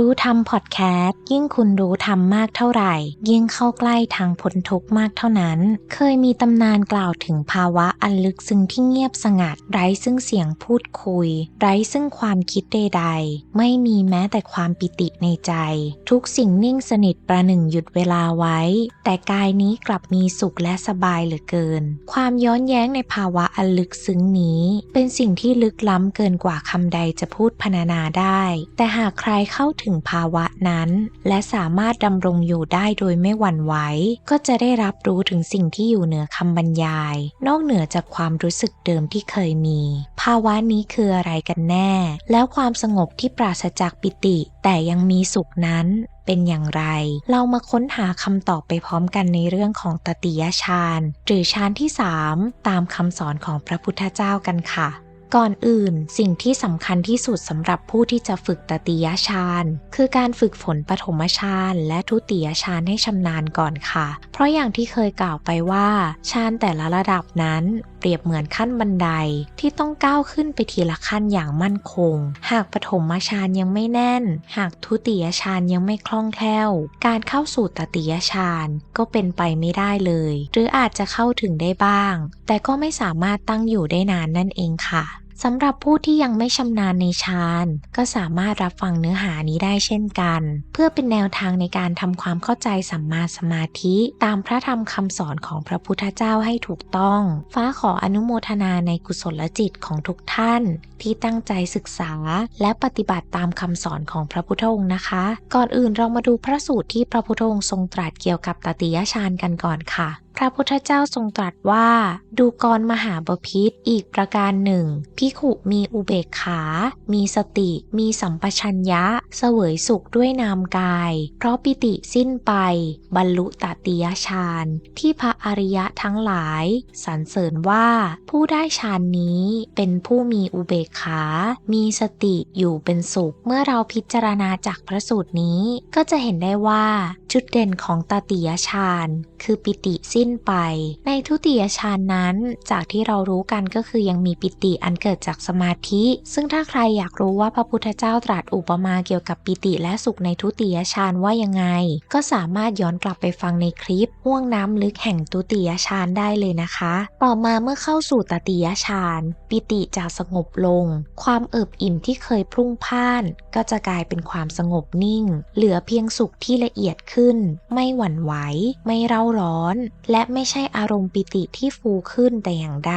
รู้ธรรมพอดแคสต์ยิ่งคุณรู้ธรรมมากเท่าไหร่ ยิ่งเข้าใกล้ทางพ้นทุกข์มากเท่านั้น เคยมีตำนานกล่าวถึงภาวะอันลึกซึ้งที่เงียบสงัด ไร้ซึ่งเสียงพูดคุย ไร้ซึ่งความคิดใดๆ ไม่มีแม้แต่ความปิติในใจ ทุกสิ่งนิ่งสนิทประหนึ่งหยุดเวลาไว้ แต่กายนี้กลับมีสุขและสบายเหลือเกิน ความย้อนแย้งในภาวะอันลึกซึ้งนี้ เป็นสิ่งที่ลึกล้ำเกินกว่าคำใดจะพูดพรรณนาได้ แต่หากใครเข้าถึงึงภาวะนั้น และสามารถดำรงอยู่ได้โดยไม่หวั่นไหวก็จะได้รับรู้ถึงสิ่งที่อยู่เหนือคำบรรยาย นอกเหนือจากความรู้สึกเดิมที่เคยมี ภาวะนี้คืออะไรกันแน่ แล้วความสงบที่ปราศจากปิติ แต่ยังมีสุขนั้นเป็นอย่างไร เรามาค้นหาคำตอบไปพร้อมกันในเรื่องของตติยฌานหรือฌานที่ 3 ตามคำสอนของพระพุทธเจ้ากันค่ะ ก่อนอื่น สิ่งที่สำคัญที่สุดสำหรับผู้ที่จะฝึกตติยฌานคือการฝึกฝนปฐมฌานและทุติยฌานให้ชำนาญก่อนค่ะ เพราะอย่างที่เคยกล่าวไปว่าฌานแต่ละระดับนั้นเปรียบเหมือนขั้นบันไดที่ต้องก้าวขึ้นไปทีละขั้นอย่างมั่นคง หากปฐมฌานยังไม่แน่น หากทุติยฌานยังไม่คล่องแคล่ว การเข้าสู่ตติยฌานก็เป็นไปไม่ได้เลย หรืออาจจะเข้าถึงได้บ้าง แต่ก็ไม่สามารถตั้งอยู่ได้นานนั่นเองค่ะ สำหรับผู้ที่ยังไม่ชำนาญในฌานก็สามารถรับฟังเนื้อหานี้ได้เช่นกัน เพื่อเป็นแนวทางในการทำความเข้าใจสัมมาสมาธิตามพระธรรมคำสอนของพระพุทธเจ้าให้ถูกต้อง ฟ้าขออนุโมทนาในกุศลจิตของทุกท่าน ที่ตั้งใจศึกษาและปฏิบัติตามคำสอนของพระพุทธองค์นะคะ ก่อนอื่นเรามาดูพระสูตรที่พระพุทธองค์ทรงตรัสเกี่ยวกับตติยฌานกันก่อนค่ะ พระพุทธเจ้าทรงตรัสว่า ดูกรมหาบพิษอีกประการหนึ่งพิขุมีอุเบกขา มีสติ มีสัมปชัญญะ เสวยสุขด้วยนามกาย เพราะปิติสิ้นไป บรรลุตติยฌานที่พระอริยะทั้งหลายสรรเสริญว่าผู้ได้ฌานนี้เป็นผู้มีอุเบกขา มีสติอยู่เป็นสุข เมื่อเราพิจารณาจากพระสูตรนี้ ก็จะเห็นได้ว่าจุดเด่นของตติยฌานคือปิติสิ้นไป ในทุติยฌานนั้น จากที่เรารู้กันก็คือยังมีปิติอันเกิดจากสมาธิ ซึ่งถ้าใครอยากรู้ว่าพระพุทธเจ้าตรัสอุปมาเกี่ยวกับปิติและสุขในทุติยฌานว่ายังไง ก็สามารถย้อนกลับไปฟังในคลิปห่วงน้ำลึกแห่งทุติยฌานได้เลยนะคะ ต่อมาเมื่อเข้าสู่ตติยฌาน ปิติจะสงบลง ความเอิบอิ่มที่เคยพรุ่งพ่าน ก็จะกลายเป็นความสงบนิ่ง เหลือเพียงสุขที่ละเอียดขึ้น ไม่หวั่นไหวไม่เร่าร้อน และไม่ใช่อารมณ์ปิติที่ฟูขึ้นแต่อย่างใด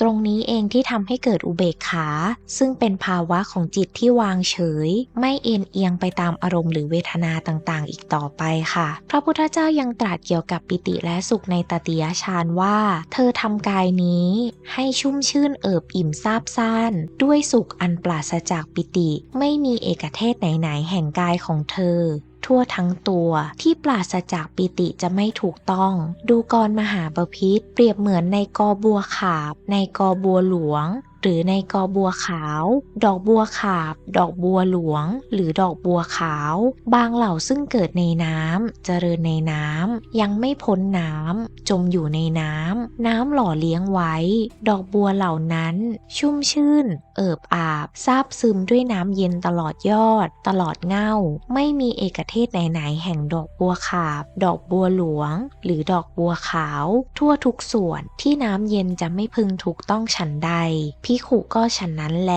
ตรงนี้เองที่ทำให้เกิดอุเบกขา ซึ่งเป็นภาวะของจิตที่วางเฉย ไม่เอ็นเอียงไปตามอารมณ์หรือเวทนาต่างๆ อีกต่อไปค่ะ พระพุทธเจ้ายังตรัสเกี่ยวกับปิติและสุขในตติยฌานว่า เธอทำกายนี้ ให้ชุ่มชื่นเอิบอิ่มซาบซ่าน ด้วยสุขอันปราศจากปิติ ไม่มีเอกเทศไหนๆแห่งกายของเธอ ทั่วทั้งตัว ที่ปราศจากปิติจะไม่ถูกต้อง ดูกรมหาบพิษเปรียบเหมือนในกอบัวขาบ ในกอบัวหลวง หรือในกอบัวขาว ดอกบัวขาบ ดอกบัวหลวง หรือดอกบัวขาว บางเหล่าซึ่งเกิดในน้ำเจริญในน้ำยังไม่พ้นน้ำจมอยู่ในน้ำน้ำหล่อเลี้ยงไว้ ดอกบัวเหล่านั้น ชุ่มชื่น เอิบอาบซาบซึมด้วยน้ำเย็นตลอดยอด ตลอดเง่า ไม่มีเอกเทศไหนๆแห่งดอกบัวขาบ ดอกบัวหลวง หรือดอกบัวขาว ทั่วทุกส่วนที่น้ำเย็นจะไม่พึงถูกต้องฉันใดพิขุก็ฉันนั้นแล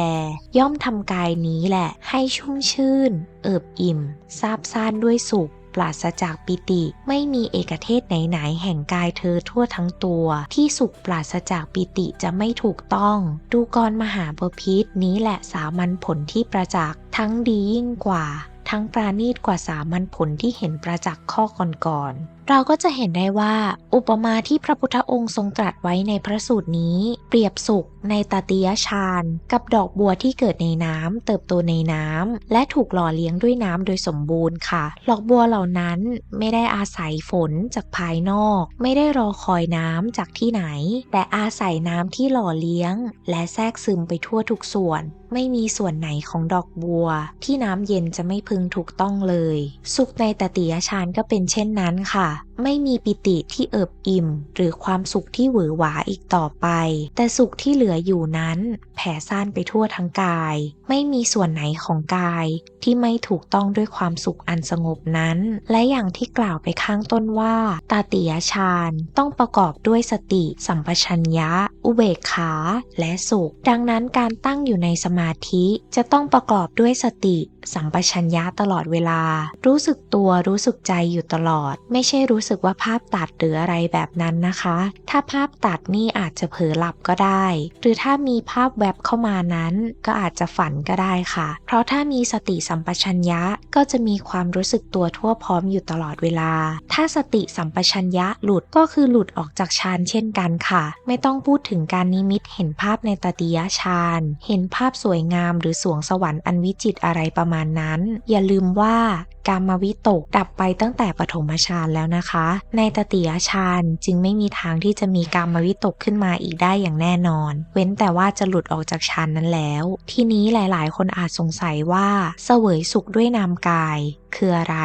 ย่อมทำกายนี้แหละ ให้ชุ่มชื่น เอิบอิ่มซาบซ่านด้วยสุขปราศจากปิติ ไม่มีเอกเทศไหนๆแห่งกายเธอทั่วทั้งตัว ที่สุขปราศจากปิติจะไม่ถูกต้อง ดูกรมหาบพิษนี้แหละสามัญผลที่ประจักษ์ทั้งดียิ่งกว่า ทั้งปราณีตกว่าสามัญผลที่เห็นประจักษ์ข้อก่อนๆ เราก็จะเห็นได้ว่า อุปมาที่พระพุทธองค์ทรงตรัสไว้ในพระสูตรนี้ เปรียบสุขในตติยฌานกับดอกบัวที่เกิดในน้ำเติบโตในน้ำและถูกหล่อเลี้ยงด้วยน้ำโดยสมบูรณ์ค่ะดอกบัวเหล่านั้นไม่ได้อาศัยฝนจากภายนอก ไม่ได้รอคอยน้ำจากที่ไหน แต่อาศัยน้ำที่หล่อเลี้ยง และแทรกซึมไปทั่วทุกส่วนไม่มีส่วนไหนของดอกบัว ที่น้ำเย็นจะไม่พึงถูกต้องเลย สุขในตติยฌานก็เป็นเช่นนั้นค่ะไม่มีปิติที่เอิบอิ่ม หรือความสุขที่หวือหวาอีกต่อไป แต่สุขที่เหลืออยู่นั้น แผ่ซ่านไปทั่วทั้งกาย ไม่มีส่วนไหนของกาย ที่ไม่ถูกต้องด้วยความสุขอันสงบนั้น และอย่างที่กล่าวไปข้างต้นว่า ตาติยฌานต้องประกอบด้วยสติ สัมปชัญญะ อุเบกขา และสุข ดังนั้นการตั้งอยู่ในสมาธิจะต้องประกอบด้วยสติสัมปชัญญะตลอดเวลา รู้สึกตัวรู้สึกใจอยู่ตลอด ไม่ใช่รู้สึกว่าภาพตัดหรืออะไรแบบนั้นนะคะ ถ้าภาพตัดนี่อาจจะเผลอหลับก็ได้ หรือถ้ามีภาพแวบเข้ามานั้น ก็อาจจะฝันก็ได้ค่ะ เพราะถ้ามีสติสัมปชัญญะก็จะมีความรู้สึกตัวทั่วพร้อมอยู่ตลอดเวลา ถ้าสติสัมปชัญญะหลุดก็คือหลุดออกจากฌานเช่นกันค่ะ ไม่ต้องพูดถึงการนิมิตเห็นภาพในตติยฌาน เห็นภาพสวยงามหรือสวงสวรรค์อันวิจิตรอะไรประมาณนั้น อย่าลืมว่าการมาวิตกดับไปตั้งแต่ปฐมฌานแล้วนะคะ ในตติยฌานจึงไม่มีทางที่จะมีการมาวิตกขึ้นมาอีกได้อย่างแน่นอน เว้นแต่ว่าจะหลุดออกจากฌานนั้นแล้ว ทีนี้หลาย ๆ คนอาจสงสัยว่าเสวยสุขด้วยนามกายคืออะไร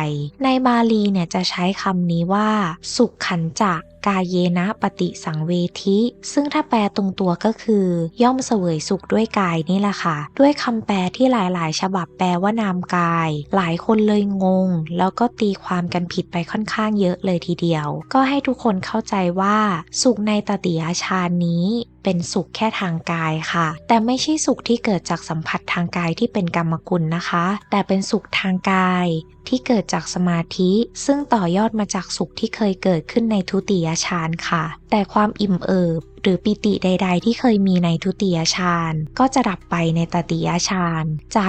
ในบาลีเนี่ยจะใช้คำนี้ว่า สุขขันจักกายเยนะปฏิสังเวทิ ซึ่งถ้าแปลตรงตัวก็คือ ย่อมเสวยสุขด้วยกายนี่แหละค่ะ ด้วยคำแปลที่หลายๆ ฉบับแปลว่านามกาย หลายคนเลยงงแล้วก็ตีความกันผิดไปค่อนข้างเยอะเลยทีเดียว ก็ให้ทุกคนเข้าใจว่าสุขในตติยชานนี้ เป็นสุขแค่ทางกายค่ะ แต่ไม่ใช่สุขที่เกิดจากสัมผัสทางกายที่เป็นกรรมกุลนะคะ แต่เป็นสุขทางกายที่เกิดจากสมาธิ ซึ่งต่อยอดมาจากสุขที่เคยเกิดขึ้นในทุติยฌานค่ะ แต่ความอิ่มเอิบหรือปิติใด ๆ ที่เคยมีในทุติยฌานก็จะดับไปในตติยฌานใจ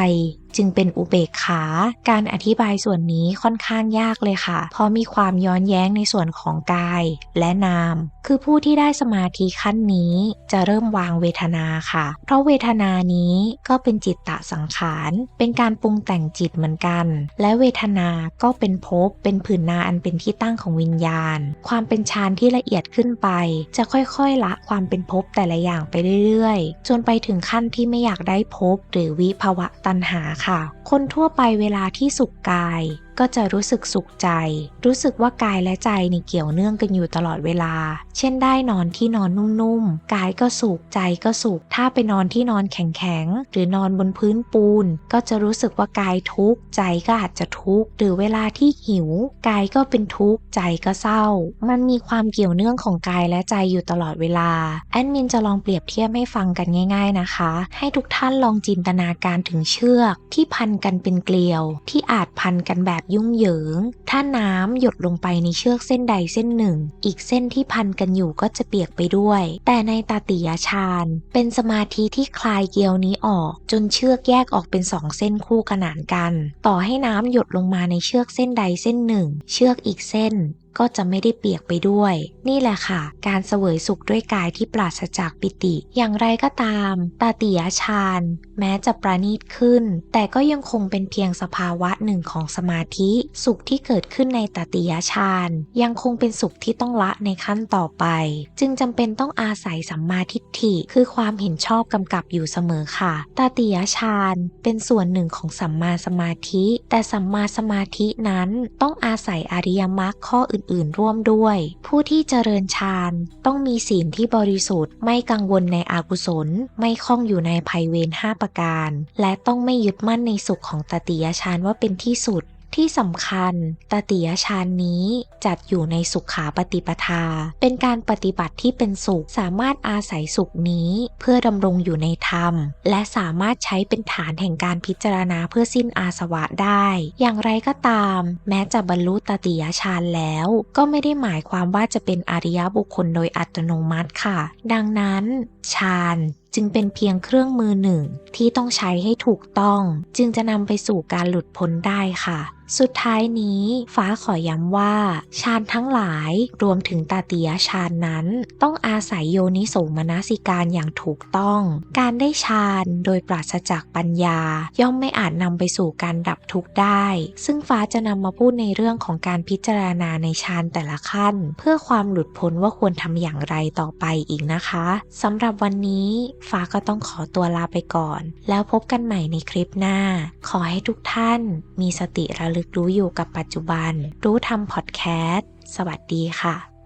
จึงเป็นอุเบกขา การอธิบายส่วนนี้ค่อนข้างยากเลยค่ะ เพราะมีความย้อนแย้งในส่วนของกายและนาม คือผู้ที่ได้สมาธิขั้นนี้จะเริ่มวางเวทนาค่ะ เพราะเวทนานี้ก็เป็นจิตตะสังขาร เป็นการปรุงแต่งจิตเหมือนกัน และเวทนาก็เป็นภพ เป็นผืนนาอันเป็นที่ตั้งของวิญญาณ ความเป็นฌานที่ละเอียดขึ้นไป จะค่อยๆละความเป็นภพแต่ละอย่างไปเรื่อยๆ จนไปถึงขั้นที่ไม่อยากได้ภพหรือวิภวะตัณหาค่ะ คนทั่วไปเวลาที่สุขกาย ก็จะรู้สึกสุขใจ รู้สึกว่ากายและใจในเกี่ยวเนื่องกันอยู่ตลอดเวลา เช่นได้นอนที่นอนนุ่มๆ กายก็สุขใจก็สุข ถ้าไปนอนที่นอนแข็งๆ หรือนอนบนพื้นปูน ก็จะรู้สึกว่ากายทุกข์ ใจก็อาจจะทุกข์ หรือเวลาที่หิว กายก็เป็นทุกข์ ใจก็เศร้า มันมีความเกี่ยวเนื่องของกายและใจอยู่ตลอดเวลา แอดมินจะลองเปรียบเทียบให้ฟังกันง่าย ๆนะคะ ให้ทุกท่านลองจินตนาการถึงเชือก ที่พันกันเป็นเกลียว ที่อาจพันกันแบบยุ่งเหยิง ถ้าน้ำหยดลงไปในเชือกเส้นใดเส้นหนึ่ง อีกเส้นที่พันกันอยู่ก็จะเปียกไปด้วย แต่ในตาติยฌานเป็นสมาธิที่คลายเกลียวนี้ออก จนเชือกแยกออกเป็นสองเส้นคู่ขนานกัน ต่อให้น้ำหยดลงมาในเชือกเส้นใดเส้นหนึ่ง เชือกอีกเส้น ก็จะไม่ได้เปียกไปด้วย นี่แหละค่ะ การเสวยสุขด้วยกายที่ปราศจากปิติ อย่างไรก็ตาม ตาติยฌาน แม้จะประณีตขึ้น แต่ก็ยังคงเป็นเพียงสภาวะหนึ่งของสมาธิ สุขที่เกิดขึ้นในตาติยฌานยังคงเป็นสุขที่ต้องละในขั้นต่อไป จึงจำเป็นต้องอาศัยสัมมาทิฏฐิ คือความเห็นชอบกำกับอยู่เสมอค่ะ ตาติยฌานเป็นส่วนหนึ่งของสัมมาสมาธิ แต่สัมมาสมาธินั้นต้องอาศัยอริยมรรคข้ออื่นๆ ร่วมด้วย ผู้ที่เจริญฌานต้องมีศีลที่บริสุทธิ์ ไม่กังวลในอากุศล ไม่คล้องอยู่ในภัยเวรห้าประการ และต้องไม่ยึดมั่นในสุขของตติยฌานว่าเป็นที่สุด ที่สำคัญตติยฌานนี้จัดอยู่ในสุขาปฏิปทา เป็นการปฏิบัติที่เป็นสุขสามารถอาศัยสุขนี้เพื่อดำรงอยู่ในธรรม และสามารถใช้เป็นฐานแห่งการพิจารณาเพื่อสิ้นอาสวะได้ อย่างไรก็ตาม แม้จะบรรลุตติยฌานแล้ว ก็ไม่ได้หมายความว่าจะเป็นอริยบุคคลโดยอัตโนมัติค่ะ ดังนั้นฌานจึงเป็นเพียงเครื่องมือหนึ่งที่ต้องใช้ให้ถูกต้อง จึงจะนำไปสู่การหลุดพ้นได้ค่ะ สุดท้ายนี้ฟ้าขอย้ำว่า ฌานทั้งหลายรวมถึงตาเติยฌานนั้น ต้องอาศัยโยนิโสมนสิการอย่างถูกต้อง การได้ฌานโดยปราศจากปัญญา ย่อมไม่อาจนำไปสู่การดับทุกข์ได้ ซึ่งฟ้าจะนำมาพูดในเรื่องของการพิจารณาในฌานแต่ละขั้น เพื่อความหลุดพ้นว่าควรทำอย่างไรต่อไปอีกนะคะสำหรับวันนี้ฟ้าก็ต้องขอตัวลาไปก่อน แล้วพบกันใหม่ในคลิปหน้า ขอให้ทุกท่านมีสติระลึลึกรู้อยู่กับปัจจุบัน รู้ทำพอดแคสต์ สวัสดีค่ะ